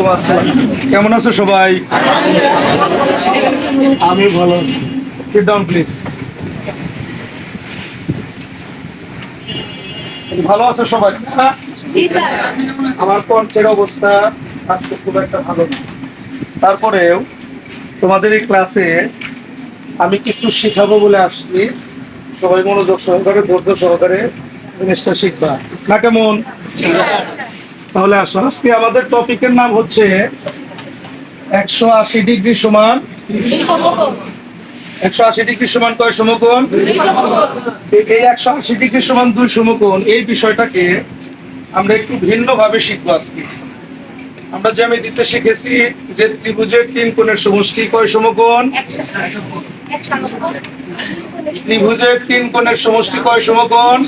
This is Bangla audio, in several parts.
ওয়ালাইকুম আসসালাম। কেমন আছো সবাই? আমি ভালো সিট ডাউন প্লিজ ভালো আছো সবাই? হ্যাঁ? আমার কণ্ঠের অবস্থা আজকে খুব একটা ভালো না। তারপরেও তোমাদের এই ক্লাসে আমি কিছু শেখাবো বলে আসছি। সবাই মনোযোগ সহকারে ধৈর্য সহকারে জিনিসটা শিখবা। না কেমন? তাহলে আসো আজকে আমাদের টপিকের নাম হচ্ছে একশো আশি ডিগ্রি সমান একশো আশি ডিগ্রি সমান কয় সমকোণ? এই- একশো আশি ডিগ্রি সমান দুই সমকোণ এই বিষয়টাকে আমরা একটু ভিন্ন ভাবে শিখব আজকে। আমরা জ্যামিতিতে শিখেছি যে ত্রিভুজের তিন কোণের সমষ্টি কয় সমকোণ? ত্রিভুজের তিন কোণের সমষ্টি কয় সমকোণ।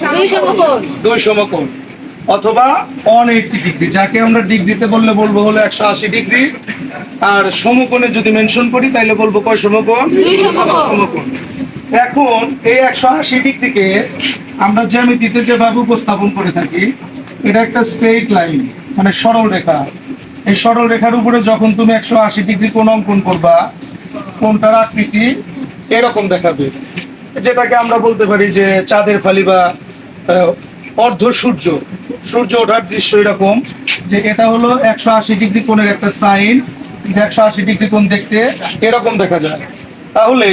দুই সমকোণ। অথবা অন এইটটি ডিগ্রি। যাকে আমরা ডিগ্রিতে বললে বলব হলো একশো আশি ডিগ্রি। আর সমকোণে যদি মেনশন করি তাহলে বলব কয় সমকোণ? সমকোণ। এখন এই একশো আশি ডিগ্রিকে আমরা যে জ্যামিতিতে যেভাবে উপস্থাপন করে থাকি এটা একটা স্ট্রেট লাইন মানে সরল রেখা। এই সরল রেখার উপরে যখন তুমি একশো আশি ডিগ্রি কোন অঙ্কন করবা কোনটার আকৃতি এরকম দেখাবে। যেটাকে আমরা বলতে পারি যে চাঁদের ফালি বা অর্ধ সূর্য। সূর্য ওঠার দৃশ্য এরকম। যে এটা হলো একশো আশি ডিগ্রি কোণের একটা সাইন। একশো আশি ডিগ্রি কোণ দেখতে এরকম দেখা যায়। তাহলে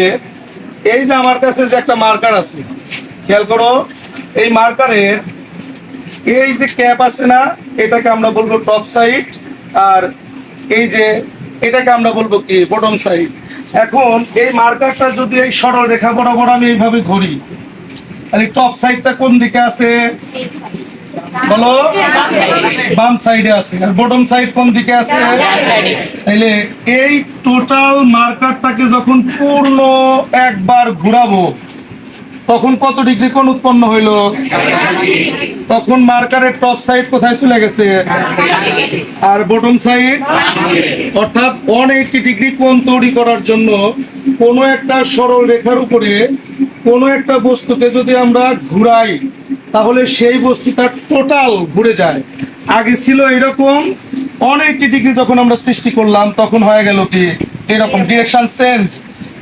এই যে আমার কাছে যে একটা মার্কার আছে, খেয়াল করো, এই মার্কারের এই যে ক্যাপ আছে না, এটাকে আমরা বলব টপ সাইড আর এই যে এটাকে আমরা বলব কি বটম সাইড এখন এই মার্কারটা যদি এই সরল রেখা বরাবর আমি এইভাবে ধরি তাহলে টপ সাইডটা কোন দিকে আছে? বলো। বাম সাইডে আছে। আর বটম সাইড কোন দিকে আছে? তাহলে এই টোটাল মার্কারটাকে যখন পূর্ণ একবার ঘোরাবো, তখন কত ডিগ্রি কোণ উৎপন্ন হইল? তখন মার্কারের টপ সাইড কোথায় চলে গেছে? আর বটম সাইড অর্থাৎ ওয়ান এইটি ডিগ্রি কোণ তৈরি করার জন্য কোনো একটা সরল রেখার উপরে কোনো একটা বস্তুকে যদি আমরা ঘুরাই, তাহলে সেই বস্তুটা টোটাল ঘুরে যায়। আগে ছিল এরকম এইটি ডিগ্রি যখন আমরা সৃষ্টি করলাম, তখন হয়ে গেল কি? এরকম ডিরেকশন চেঞ্জ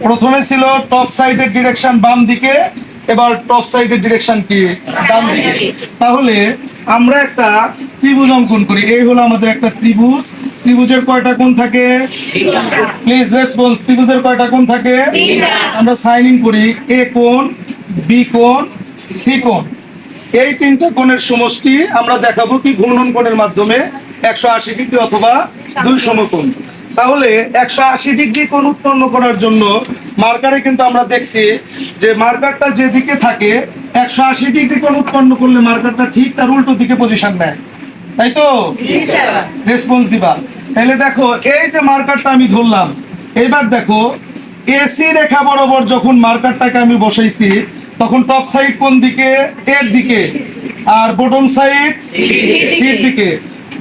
প্রথমে ছিল টপ সাইডের ডিরেকশন বাম দিকে, এবার টপ সাইডের ডিরেকশন কি? ডান দিকে। তাহলে আমরা একটা ত্রিভুজ অঙ্কন করি। এই হলো আমাদের একটা ত্রিভুজ। ত্রিভুজের কয়টা কোণ থাকে? প্লিজ রেসপন্স ত্রিভুজের কয়টা কোণ থাকে? আমরা সাইনিং করি। এ কোণ বি কোণ সি কোণ। এই তিনটা কোণের সমষ্টি আমরা দেখাবো কি ঘূর্ণন কোণের মাধ্যমে একশো আশি ডিগ্রি অথবা দুই সমকোণ। তাহলে একশো আশি ডিগ্রি কোণ উৎপন্ন করার জন্য মার্কারে কিন্তু আমরা দেখছি যে মার্কারটা যেদিকে থাকে একশো আশি ডিগ্রি কোণ উৎপন্ন করলে মার্কারটা ঠিক তার উল্টো দিকে পজিশন নেয়। তাই তো? রেসপন্স দিবা। তাহলে দেখো এই যে মার্কারটা আমি ধরলাম এবার দেখো এসি রেখা বরাবর যখন মার্কারটাকে আমি বসাইছি তখন টপ সাইড কোন দিকে? এর দিকে আর বটম সাইড সির দিকে।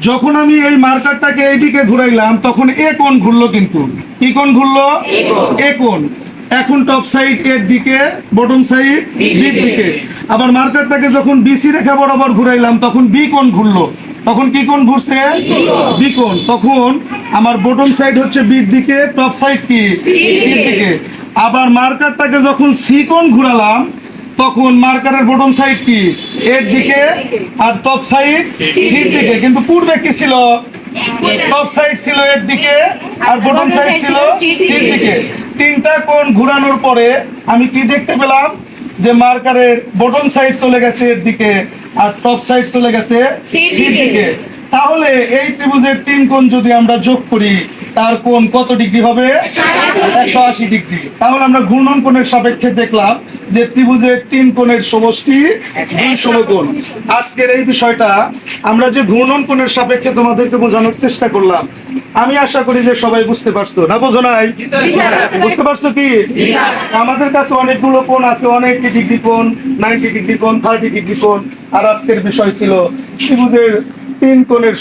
যখন আমি এই মার্কারটাকে এই দিকে ঘুরাইলাম তখন এ কোন ঘুরলো কিন্তু। কি কোন ঘুরলো? এ কোন এখন টপ সাইড এর দিকে বটম সাইড বির দিকে। আবার মার্কারটাকে যখন বিসি রেখা বরাবর ঘুরাইলাম তখন বি কোন ঘুরলো। তখন কি কোণ ঘুরছে বি কোণ তখন আমার বটম সাইড হচ্ছে বির দিকে টপ সাইড কি? সির দিকে। আবার মার্কারটাকে যখন সি কোণ ঘুরালাম তখন মার্কারের বটম সাইড কি? এর দিকে আর টপ সাইড সির দিকে। কিন্তু পূর্বে কি ছিল? টপ সাইড ছিল এর দিকে আর বটম সাইড ছিল সির দিকে। তিনটা কোণ ঘোরানোর পরে আমি কি দেখতে পেলাম? যে মার্কারের বটম সাইড চলে গেছে এর দিকে আর টপ সাইড চলে গেছে সির দিকে। দিকে। তাহলে এই ত্রিভুজের তিন কোণ যদি আমরা যোগ করি তার কোণ কত ডিগ্রি হবে? একশো আশি ডিগ্রি। তাহলে আমরা ঘূর্ণন কোণের সাপেক্ষে দেখলাম যে ত্রিভুজের তিন কোণের সমষ্টি দুই সমকোণ। আজকের এই বিষয়টা আমরা যে ঘূর্ণন কোণের সাপেক্ষে তোমাদেরকে বোঝানোর চেষ্টা করলাম আমি আশা করি যে সবাই বুঝতে পারছ। না বোঝো নাই? বুঝতে পারছ কি? আমাদের কাছে অনেকগুলো কোণ আছে, অনেক ডিগ্রি কোণ নাইনটি ডিগ্রি কোণ থার্টি ডিগ্রি কোণ আর আজকের বিষয় ছিল ত্রিভুজের তিন কোণের